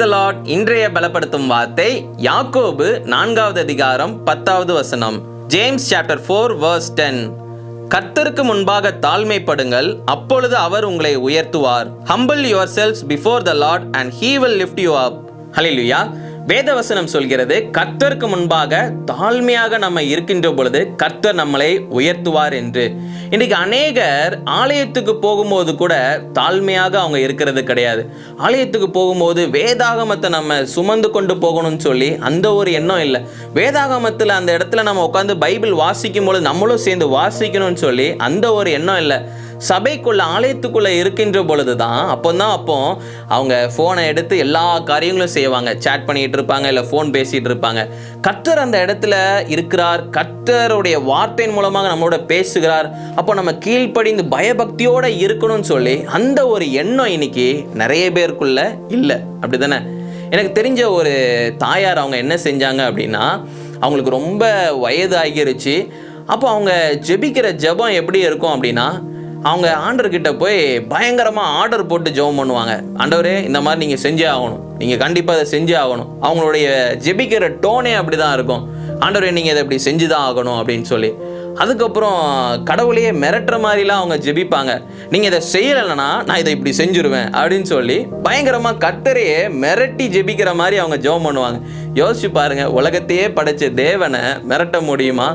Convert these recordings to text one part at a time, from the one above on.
Price Lord இன்றைய பலப்படுத்தும் வார்த்தை யாக்கோபு நான்காவது அதிகாரம் பத்தாவது வசனம். James chapter four verse ten கர்த்தருக்கு முன்பாக தாழ்மைப்படுங்கள் அப்பொழுது அவர் உங்களை உயர்த்துவார். Humble yourselves before the Lord and he will lift you up hallelujah வேதவசனம் சொல்கிறது கர்த்தருக்கு முன்பாக தாழ்மையாக நம்ம இருக்கின்ற பொழுது கர்த்தர் நம்மளை உயர்த்துவார் என்று. இன்னைக்கு அநேகர் ஆலயத்துக்கு போகும்போது கூட தாழ்மையாக அவங்க இருக்கிறது கிடையாது. ஆலயத்துக்கு போகும்போது வேதாகமத்தை நம்ம சுமந்து கொண்டு போகணும்னு சொல்லி அந்த ஒரு எண்ணம் இல்லை. வேதாகமத்தில் அந்த இடத்துல நம்ம உட்காந்து பைபிள் வாசிக்கும் பொழுது நம்மளும் சேர்ந்து வாசிக்கணும்னு சொல்லி அந்த ஒரு எண்ணம் இல்லை. சபைக்குள்ள ஆலயத்துக்குள்ள இருக்கின்ற பொழுது தான் அப்போ தான் அப்போ அவங்க ஃபோனை எடுத்து எல்லா காரியங்களும் செய்வாங்க. சேட் பண்ணிட்டு இருப்பாங்க இல்லை ஃபோன் பேசிட்டு இருப்பாங்க. கத்தர் அந்த இடத்துல இருக்கிறார். கத்தருடைய வார்த்தையின் மூலமாக நம்மளோட பேசுகிறார். அப்போ நம்ம கீழ்ப்படிந்து பயபக்தியோட இருக்கணும்னு சொல்லி அந்த ஒரு எண்ணம் இன்னைக்கு நிறைய பேருக்குள்ள இல்லை. அப்படிதானே? எனக்கு தெரிஞ்ச ஒரு தாயார் அவங்க என்ன செஞ்சாங்க அப்படின்னா அவங்களுக்கு ரொம்ப வயது ஆகிருச்சு அப்போ அவங்க ஜெபிக்கிற ஜெபம் எப்படி இருக்கும் அப்படின்னா அவங்க ஆண்டர்கிட்ட போய் பயங்கரமாக ஆர்டர் போட்டு ஜெபம் பண்ணுவாங்க. ஆண்டவரே இந்த மாதிரி நீங்கள் செஞ்சே ஆகணும். நீங்கள் கண்டிப்பாக அதை செஞ்சே ஆகணும். அவங்களுடைய ஜெபிக்கிற டோனே அப்படி தான் இருக்கும். ஆண்டவரே நீங்கள் இதை இப்படி செஞ்சு தான் ஆகணும் அப்படின்னு சொல்லி. அதுக்கப்புறம் கடவுளையே மிரட்டுற மாதிரிலாம் அவங்க ஜெபிப்பாங்க. நீங்கள் இதை செய்யலைன்னா நான் இதை இப்படி செஞ்சுருவேன் அப்படின்னு சொல்லி பயங்கரமாக கத்தரையே மிரட்டி ஜெபிக்கிற மாதிரி அவங்க ஜெபம் பண்ணுவாங்க. யோசிச்சு பாருங்கள் உலகத்தையே படைச்ச தேவனை மிரட்ட முடியுமா?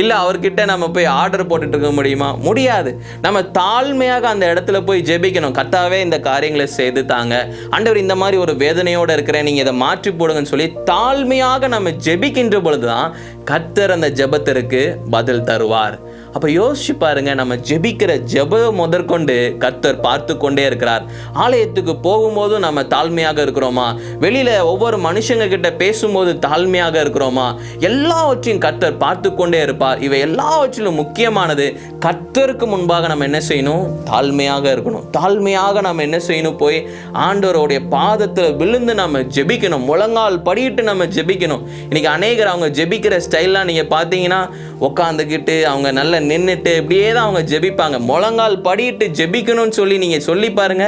இல்லை அவர்கிட்ட நம்ம போய் ஆர்டர் போட்டுட்டு இருக்க முடியுமா? முடியாது. நம்ம தாழ்மையாக அந்த இடத்துல போய் ஜெபிக்கணும். கத்தாவே இந்த காரியங்களை செய்து தாங்க ஆண்டவர் இந்த மாதிரி ஒரு வேதனையோடு இருக்கிறேன். நீங்கள் இதை மாற்றி போடுங்கன்னு சொல்லி தாழ்மையாக நம்ம ஜெபிக்கின்ற பொழுது தான் கத்தர் அந்த ஜெபத்திற்கு பதில் தருவார். அப்போ யோசிச்சு பாருங்க நம்ம ஜெபிக்கிற ஜெப முதற்கொண்டு கத்தர் பார்த்து கொண்டே இருக்கிறார். ஆலயத்துக்கு போகும்போதும் நம்ம தாழ்மையாக இருக்கிறோமா? வெளியில ஒவ்வொரு மனுஷங்க கிட்ட பேசும்போது தாழ்மையாக இருக்கிறோமா? எல்லாவற்றையும் கத்தர் பார்த்து கொண்டே இருப்பார். இவை எல்லாவற்றிலும் முக்கியமானது கத்தருக்கு முன்பாக நம்ம என்ன செய்யணும்? தாழ்மையாக இருக்கணும். தாழ்மையாக நம்ம என்ன செய்யணும்? போய் ஆண்டவருடைய பாதத்தில் விழுந்து நம்ம ஜெபிக்கணும். முழங்கால் படியிட்டு நம்ம ஜெபிக்கணும். இன்னைக்கு அநேகர் அவங்க ஜெபிக்கிற ஸ்டைல்லாம் நீங்கள் பார்த்தீங்கன்னா உட்காந்துக்கிட்டு அவங்க நல்ல நின்றுட்டு இப்படியே தான் அவங்க ஜெபிப்பாங்க. முழங்கால் படியிட்டு ஜெபிக்கணும்னு சொல்லி நீங்கள் சொல்லி பாருங்க.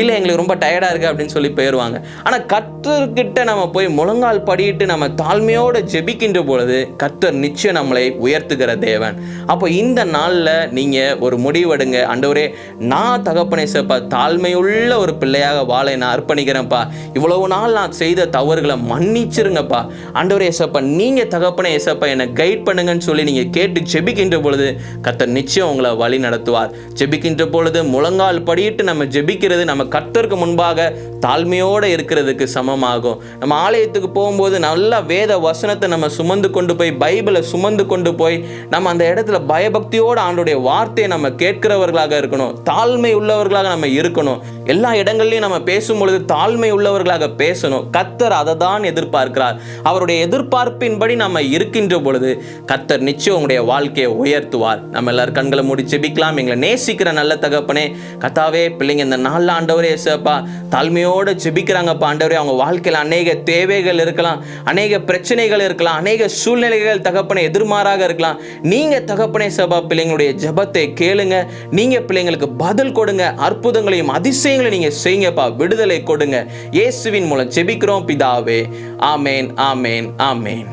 இல்லை எங்களுக்கு ரொம்ப டயர்டாக இருக்குது அப்படின்னு சொல்லி போயிடுவாங்க ஆனால் கர்த்தர்கிட்ட நம்ம போய் முழங்கால் படியிட்டு நம்ம தாழ்மையோடு ஜெபிக்கின்ற பொழுது கர்த்தர் நிச்சயம் நம்மளை உயர்த்துகிற தேவன். அப்போ இந்த நாளில் நீங்கள் ஒரு முடிவெடுங்க அண்டவரே நான் தகப்பனை சேப்பா தாழ்மையுள்ள ஒரு பிள்ளையாக வாழை நான் அர்ப்பணிக்கிறேன்ப்பா. இவ்வளவு நாள் நான் செய்த தவறுகளை மன்னிச்சிருங்கப்பா. அண்டவரே ஏசப்பா நீங்கள் தகப்பனை ஏசப்பா என்னை கைட் பண்ணுங்கன்னு சொல்லி நீங்கள் கேட்டு ஜெபிக்கின்ற பொழுது கத்தர் நிச்சயம் உங்களை வழி நடத்துவார் ஜெபிக்கின்ற பொழுது முழங்கால் படியிட்டு நம்ம ஜெபிக்கிறது நம்ம கர்த்தருக்கு முன்பாக தாழ்மையோடு இருக்கிறதுக்கு சமமாகும். நம்ம ஆலயத்துக்கு போகும்போது நல்ல வேத வசனத்தை நம்ம சுமந்து கொண்டு போய் பைபிளை சுமந்து கொண்டு போய் நம்ம அந்த இடத்துல பயபக்தியோடு ஆண்டுடைய வார்த்தையை நம்ம கேட்கிறவர்களாக இருக்கணும் தாழ்மை உள்ளவர்களாக நம்ம இருக்கணும். எல்லா இடங்கள்லையும் நம்ம பேசும் பொழுது தாழ்மை உள்ளவர்களாக பேசணும். கத்தர் அதை தான் எதிர்பார்க்கிறார். அவருடைய எதிர்பார்ப்பின்படி நம்ம இருக்கின்ற பொழுது கத்தர் நிச்சயம் உங்களுடைய வாழ்க்கையை உயர்த்துவார். நம்ம எல்லாரும் கண்களை மூடி ஜெபிக்கலாம். எங்களை நேசிக்கிற நல்ல தகப்பனே கத்தாவே பிள்ளைங்க இந்த நாளில் ஆண்டவரே சேப்பா தாழ்மையோடு ஜெபிக்கிறாங்கப்பா ஆண்டவரே. அவங்க வாழ்க்கையில் அநேக தேவைகள் இருக்கலாம் அநேக பிரச்சனைகள் இருக்கலாம் அநேக சூழ்நிலைகள் தகப்பனை எதிர்மாறாக இருக்கலாம். நீங்கள் தகப்பனே சபா பிள்ளைங்களுடைய ஜெபத்தை கேளுங்க. நீங்கள் பிள்ளைங்களுக்கு பதில் கொடுங்க. அற்புதங்களையும் விஷயங்களை நீங்க செய்யுங்கப்பா. விடுதலை கொடுங்க. இயேசுவின் மூலம் செபிக்கிறோம் பிதாவே. ஆமேன் ஆமேன் ஆமேன்.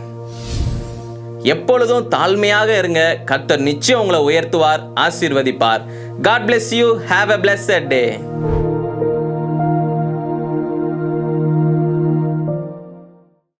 எப்பொழுதும் தாழ்மையாக இருங்க. கர்த்தர் நிச்சயம் உங்களை உயர்த்துவார் ஆசீர்வதிப்பார். God bless you have a blessed day